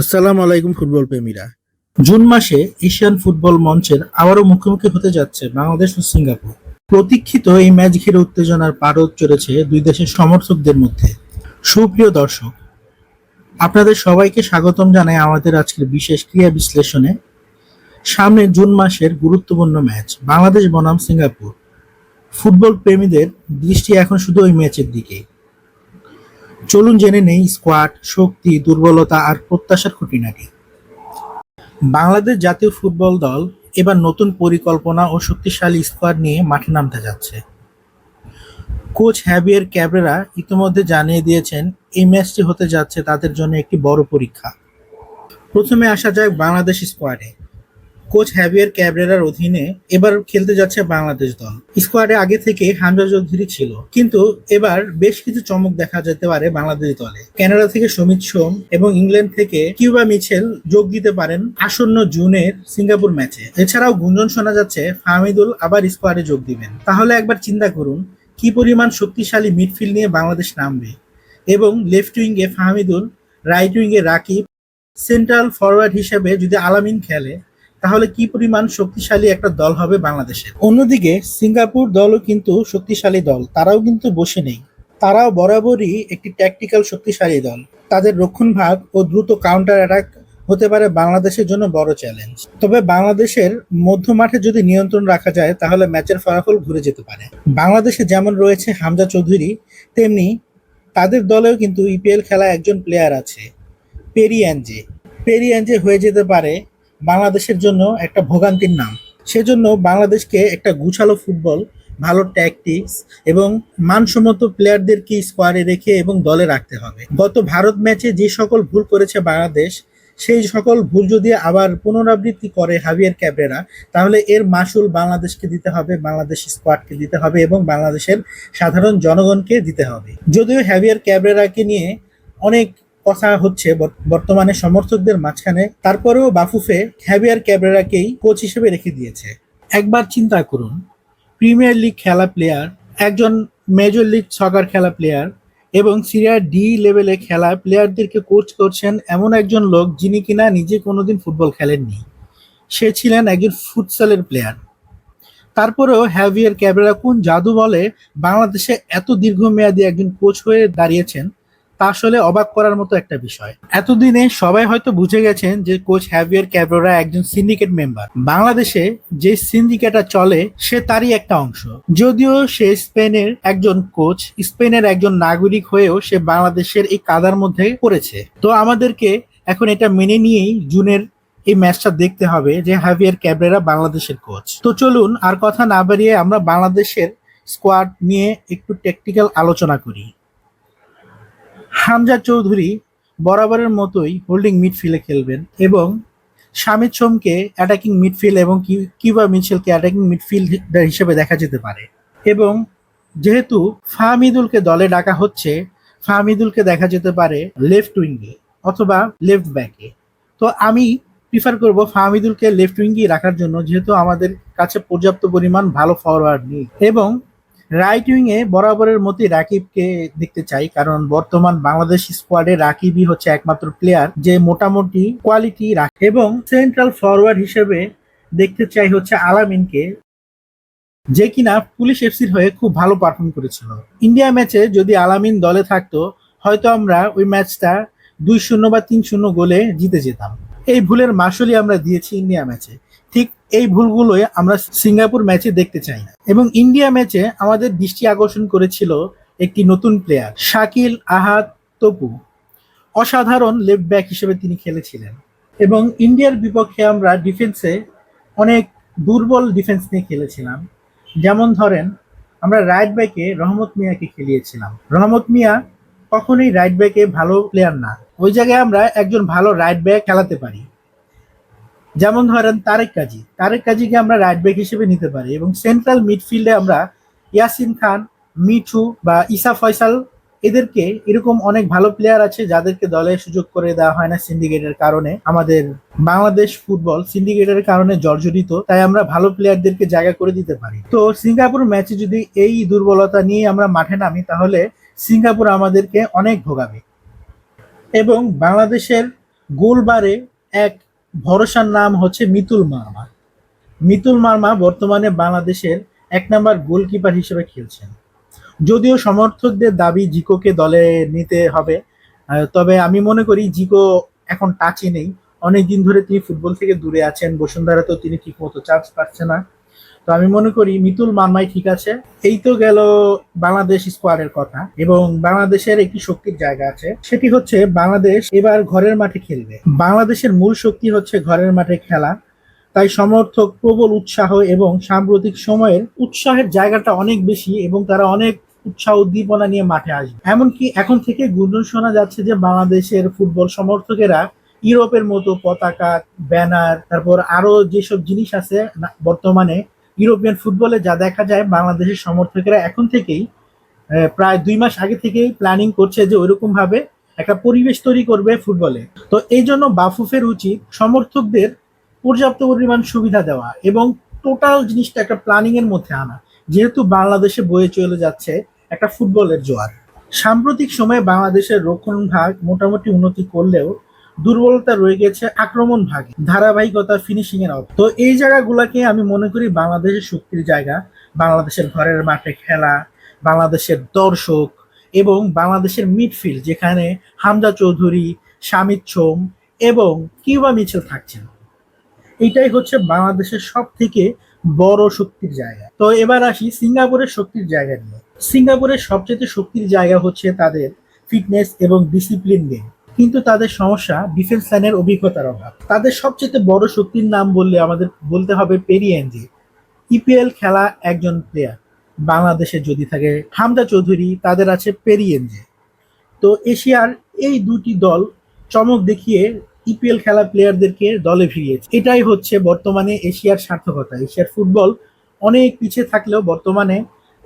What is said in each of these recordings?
আসসালামু আলাইকুম ফুটবল প্রেমীরা। জুন মাসে এশিয়ান ফুটবল মঞ্চের আবারও মুখোমুখি হতে যাচ্ছে বাংলাদেশ ও সিঙ্গাপুর। প্রতীক্ষিত এই ম্যাচ ঘিরে উত্তেজনার পারদ চড়েছে দুই দেশের সমর্থকদের মধ্যে। সুপ্রিয় দর্শক, আপনাদের সবাইকে স্বাগতম জানাই আমাদের আজকের বিশেষ ক্রিয়া বিশ্লেষণে। সামনে জুন মাসের গুরুত্বপূর্ণ ম্যাচ, বাংলাদেশ বনাম সিঙ্গাপুর। ফুটবল প্রেমীদের দৃষ্টি এখন শুধু ওই ম্যাচের দিকে চলুন জেনে নেই স্কোয়াড, শক্তি, দুর্বলতা আর প্রত্যাশার খুঁটিনাটি বাংলাদেশ জাতীয় ফুটবল দল এবার নতুন পরিকল্পনা ও শক্তিশালী স্কোয়াড নিয়ে মাঠে নামতে যাচ্ছে। কোচ হ্যাবিয়ার ক্যাবরেরা ইতিমধ্যে জানিয়ে দিয়েছেন, এই ম্যাচটি হতে যাচ্ছে তাদের জন্য একটি বড় পরীক্ষা। প্রথমে আসা যাক বাংলাদেশ স্কোয়াডে। কোচ হ্যাভিয়ার ক্যাবরেরার অধীনে এবার খেলতে যাচ্ছে বাংলাদেশ দল। স্কোয়াডে আগে থেকে হামজা চৌধুরী ছিল, কিন্তু এবার বেশ কিছু চমক দেখা যেতে পারে বাংলাদেশ দলে। কানাডা থেকে সমিত সোম এবং ইংল্যান্ড থেকে কিউবা মিছেল যোগ দিতে পারেন আসন্ন জুনের সিঙ্গাপুর ম্যাচে। এছাড়াও গুঞ্জন শোনা যাচ্ছে, ফাহমিদুল আবার স্কোয়াডে যোগ দিবেন। তাহলে একবার চিন্তা করুন, কি পরিমাণ শক্তিশালী মিডফিল্ড নিয়ে বাংলাদেশ নামবে? এবং লেফট উইঙ্গে ফাহমিদুল, রাইট উইঙ্গে রাকিব, সেন্ট্রাল ফরওয়ার্ড হিসেবে যদি আলামিন খেলে তাহলে কি পরিমাণ শক্তিশালী একটা দল হবে বাংলাদেশের অন্যদিকে, সিঙ্গাপুর দলও কিন্তু শক্তিশালী দল, তারাও কিন্তু বসে নেই। তারাও বরাবরই একটি ট্যাকটিক্যাল শক্তিশালী দল। তাদের রক্ষণ ভাগ ও দ্রুত কাউন্টার অ্যাটাক হতে পারে বাংলাদেশের জন্য বড় চ্যালেঞ্জ তবে বাংলাদেশের মধ্য মাঠে যদি নিয়ন্ত্রণ রাখা যায়, তাহলে ম্যাচের ফলাফল ঘুরে যেতে পারে। বাংলাদেশে যেমন রয়েছে হামজা চৌধুরী, তেমনি তাদের দলেও কিন্তু ইপিএল খেলা একজন প্লেয়ার আছে পেরিয়ানজে পেরিয়ানজে হয়ে যেতে পারে বাংলাদেশের জন্য একটা ভোগান্তির নাম। সেজন্য বাংলাদেশকে একটা গুছালো ফুটবল, ভালো ট্যাকটিক্স এবং মানসম্মত প্লেয়ারদেরকে স্কোয়াডে রেখে এবং দলে রাখতে হবে। গত ভারত ম্যাচে যে সকল ভুল করেছে বাংলাদেশ, সেই সকল ভুল যদি আবার পুনরাবৃত্তি করে হাবিয়ার ক্যাবরেরা তাহলে এর মাসুল বাংলাদেশকে দিতে হবে, বাংলাদেশ স্কোয়াডকে দিতে হবে এবং বাংলাদেশের সাধারণ জনগণকে দিতে হবে। যদিও হ্যাভিয়ার ক্যাবরেরাকে নিয়ে অনেক কথা হচ্ছে বর- বর্তমানে সমর্থকদের মাঝখানে। তারপরেও বাফুফে হ্যাভিয়ার ক্যাবরেরাকেই কোচ হিসেবে রেখে দিয়েছে। একবার চিন্তা করুন, প্রিমিয়ার লিগ খেলা প্লেয়ার, একজন মেজর লিগ সকার খেলা প্লেয়ার এবং সিরিয়া ডি লেভেলে খেলা প্লেয়ারদেরকে কোচ করছেন এমন একজন লোক যিনি কিনা নিজে কোনোদিন ফুটবল খেলেননি। সে ছিলেন একজন ফুটসালের প্লেয়ার। তারপরেও হ্যাভিয়ার ক্যাবেরা কোন জাদু বলে বাংলাদেশে এত দীর্ঘমেয়াদী একজন কোচ হয়ে দাঁড়িয়েছেন তা আসলে অবাক করার মতো একটা বিষয়। এতদিনে সবাই হয়তো বুঝে গেছেন যে কোচ হ্যাভিয়ার ক্যাবরেরা একজন সিন্ডিকেট মেম্বার। বাংলাদেশে যে সিন্ডিকেটটা চলে, সে তারই একটা অংশ। যদিও সে স্পেনের একজন কোচ, স্পেনের একজন নাগরিক হয়েও সে বাংলাদেশের এই কাদার মধ্যে পড়েছে। তো আমাদেরকে এখন এটা মেনে নিয়েই জুনের এই ম্যাচটা দেখতে হবে যে হ্যাভিয়ার ক্যাবরেরা বাংলাদেশের কোচ। তো চলুন, আর কথা না বাড়িয়ে আমরা বাংলাদেশের স্কোয়াড নিয়ে একটু টেকনিক্যাল আলোচনা করি। হামজা চৌধুরী বরাবরের মতোই হোল্ডিং মিডফিল্ডে খেলবেন এবং শামিদ সোমকে অ্যাটাকিং মিডফিল্ড এবং কিউ- কিউবা মিচেলকে অ্যাটাকিং মিডফিল্ডার হিসেবে দেখা যেতে পারে। এবং যেহেতু ফাহমিদুলকে দলে ডাকা হচ্ছে, ফাহমিদুলকে দেখা যেতে পারে লেফট উইঙ্গে অথবা লেফট ব্যাকে তো আমি প্রিফার করব ফাহমিদুলকে লেফট উইঙ্গি রাখার জন্য, যেহেতু আমাদের কাছে পর্যাপ্ত পরিমাণ ভালো ফরওয়ার্ড নেই। এবং রাইট উইং এ বরাবরের মতোই রাকিবকে দেখতে চাই, কারণ বর্তমান বাংলাদেশ স্কোয়াডে রাকিবই হচ্ছে একমাত্র প্লেয়ার যে মোটামুটি কোয়ালিটি রাখে এবং সেন্ট্রাল ফরওয়ার্ড হিসেবে দেখতে চাই হচ্ছে আলামিনকে, যে কিনা পুলিশ এফসির হয়ে খুব ভালো পারফর্ম করেছিল। ইন্ডিয়া ম্যাচে যদি আলামিন দলে থাকতো, হয়তো আমরা ওই ম্যাচটা দুই শূন্য বা তিন শূন্য গোলে জিতে যেতাম। এই ভুলের মাসুলই আমরা দিয়েছি ইন্ডিয়া ম্যাচে এই ভুলগুলোই আমরা সিঙ্গাপুর ম্যাচে দেখতে চাই না। এবং ইন্ডিয়া ম্যাচে আমাদের দৃষ্টি আকর্ষণ করেছিল একটি নতুন প্লেয়ার শাকিল আহাদ তপু। অসাধারণ লেফট ব্যাক হিসেবে তিনি খেলেছিলেন। এবং ইন্ডিয়ার বিপক্ষে আমরা ডিফেন্সে অনেক দুর্বল ডিফেন্স নিয়ে খেলেছিলাম। যেমন ধরেন, আমরা রাইট ব্যাকে রহমত মিয়াকে খেলিয়েছিলাম। রহমত মিয়া কখনোই রাইট ব্যাকে ভালো প্লেয়ার না। ওই জায়গায় আমরা একজন ভালো রাইট ব্যাক খেলাতে পারি। যেমন ধরেন তারেক কাজী, তারেক কাজীকে আমরা রাইট ব্যাক হিসেবে নিতে পারি এবং সেন্ট্রাল মিডফিল্ডে আমরা ইয়াসিন খান, মিঠু বা ইসা ফয়সাল এদেরকে এরকম অনেক ভালো প্লেয়ার আছে যাদেরকে দলে সুযোগ করে দেওয়া হয় না সিন্ডিকেটের কারণে। আমাদের বাংলাদেশ ফুটবল সিন্ডিকেটের কারণে জর্জরিত, তাই আমরা ভালো প্লেয়ারদেরকে জায়গা করে দিতে পারি। তো সিঙ্গাপুর ম্যাচে যদি এই দুর্বলতা নিয়ে আমরা মাঠে নামি, তাহলে সিঙ্গাপুর আমাদেরকে অনেক ভোগাবে। এবং বাংলাদেশের গোলবারে এক ভরসার নাম হচ্ছে মিতুল মার্মা মিতুল মার্মা বর্তমানে বাংলাদেশের এক নম্বর গোলকিপার হিসেবে খেলছেন। যদিও সমর্থকদের দাবি জিকোকে দলে নিতে হবে তবে আমি মনে করি জিকো এখন টাচই নেই। অনেকদিন ধরে তিনি ফুটবল থেকে দূরে আছেন বসুন্ধরা তো তিনি ঠিক মতো চান্স পাচ্ছে না। তো আমি মনে করি মিতুল মানমাই ঠিক আছে। এই তো গেল বাংলাদেশ স্কোয়াডের কথা এবং বাংলাদেশের একটি শক্তির জায়গা আছে। সেটি হচ্ছে বাংলাদেশ এবার ঘরের মাঠে খেলবে। বাংলাদেশের মূল শক্তি হচ্ছে ঘরের মাঠে খেলা। তাই সমর্থক প্রবল উৎসাহ এবং সাম্প্রতিক সময়ের উৎসাহের জায়গাটা অনেক বেশি এবং তারা অনেক উৎসাহ উদ্দীপনা নিয়ে মাঠে আসবে। এমনকি এখন থেকে গুঞ্জন শোনা যাচ্ছে যে বাংলাদেশের ফুটবল সমর্থকেরা ইউরোপের মতো পতাকা, ব্যানার, তারপর আরও যেসব জিনিস আছে বর্তমানে ইউরোপিয়ান ফুটবলে যা দেখা যায় বাংলাদেশের সমর্থকেরা এখন থেকেই প্রায় দুই মাস আগে থেকেই প্ল্যানিং করছে যে ওইরকম ভাবে একটা পরিবেশ তৈরি করবে ফুটবলে। তো এই জন্য বাফুফের উচিত সমর্থকদের পর্যাপ্ত পরিমাণ সুবিধা দেওয়া এবং টোটাল জিনিসটা একটা প্ল্যানিং এর মধ্যে আনা। যেহেতু বাংলাদেশে বয়ে চলে যাচ্ছে একটা ফুটবলের জোয়ার। সাম্প্রতিক সময়ে বাংলাদেশের রক্ষণ ভাগ মোটামুটি উন্নতি করলেও দুর্বলতা রয়ে গেছে আক্রমণ ভাগে, ধারাবাহিকতা ফিনিশিং এর তো এই জায়গাগুলোকে আমি মনে করি বাংলাদেশের শক্তির জায়গা, বাংলাদেশের ঘরের মাঠে খেলা, বাংলাদেশের দর্শক এবং বাংলাদেশের মিডফিল্ড যেখানে হামজা চৌধুরী, শামিদ সোম এবং কিউবা মিচেল থাকছেন। এইটাই হচ্ছে বাংলাদেশের সব থেকে বড় শক্তির জায়গা। তো এবার আসি সিঙ্গাপুরের শক্তির জায়গা নিয়ে। সিঙ্গাপুরের সবচেয়ে শক্তির জায়গা হচ্ছে তাদের ফিটনেস এবং ডিসিপ্লিন গেম কিন্তু তাদের সমস্যা ডিফেন্স লাইনের অভিজ্ঞতার অভাব। তাদের সবচেয়ে বড় শক্তির নাম বললে আমাদের বলতে হবে পেরিয়েনজি ইপিএল খেলা একজন প্লেয়ার বাংলাদেশে যদি থাকে হামদা চৌধুরী, তাদের আছে পেরিয়েনজে তো এশিয়ার এই দুটি দল চমক দেখিয়ে ইপিএল খেলা প্লেয়ারদেরকে দলে ভিড়িয়েছে এটাই হচ্ছে বর্তমানে এশিয়ার সার্থকতা। এশিয়ার ফুটবল অনেক পিছিয়ে থাকলেও বর্তমানে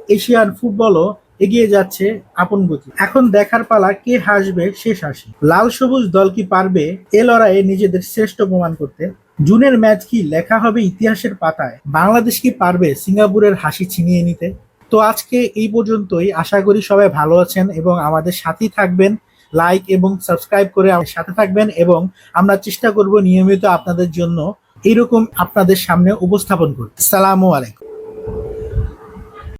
এশিয়ার ফুটবলও এগিয়ে যাচ্ছে আপন গতি। এখন দেখার পালা কে হাসবে শেষ হাসি লাল সবুজ দল কি পারবে এ লড়াইয়ে নিজেদের শ্রেষ্ঠ প্রমাণ করতে? জুনের ম্যাচ কি লেখা হবে ইতিহাসের পাতায়? বাংলাদেশ কি পারবে সিঙ্গাপুরের হাসি ছিনিয়ে নিতে? তো আজকে এই পর্যন্তই। আশা করি সবাই ভালো আছেন এবং আমাদের সাথেই থাকবেন। লাইক এবং সাবস্ক্রাইব করে আমার সাথে থাকবেন এবং আমরা চেষ্টা করব নিয়মিত আপনাদের জন্য এইরকম আপনাদের সামনে উপস্থাপন করতে। সালামু আলাইকুম।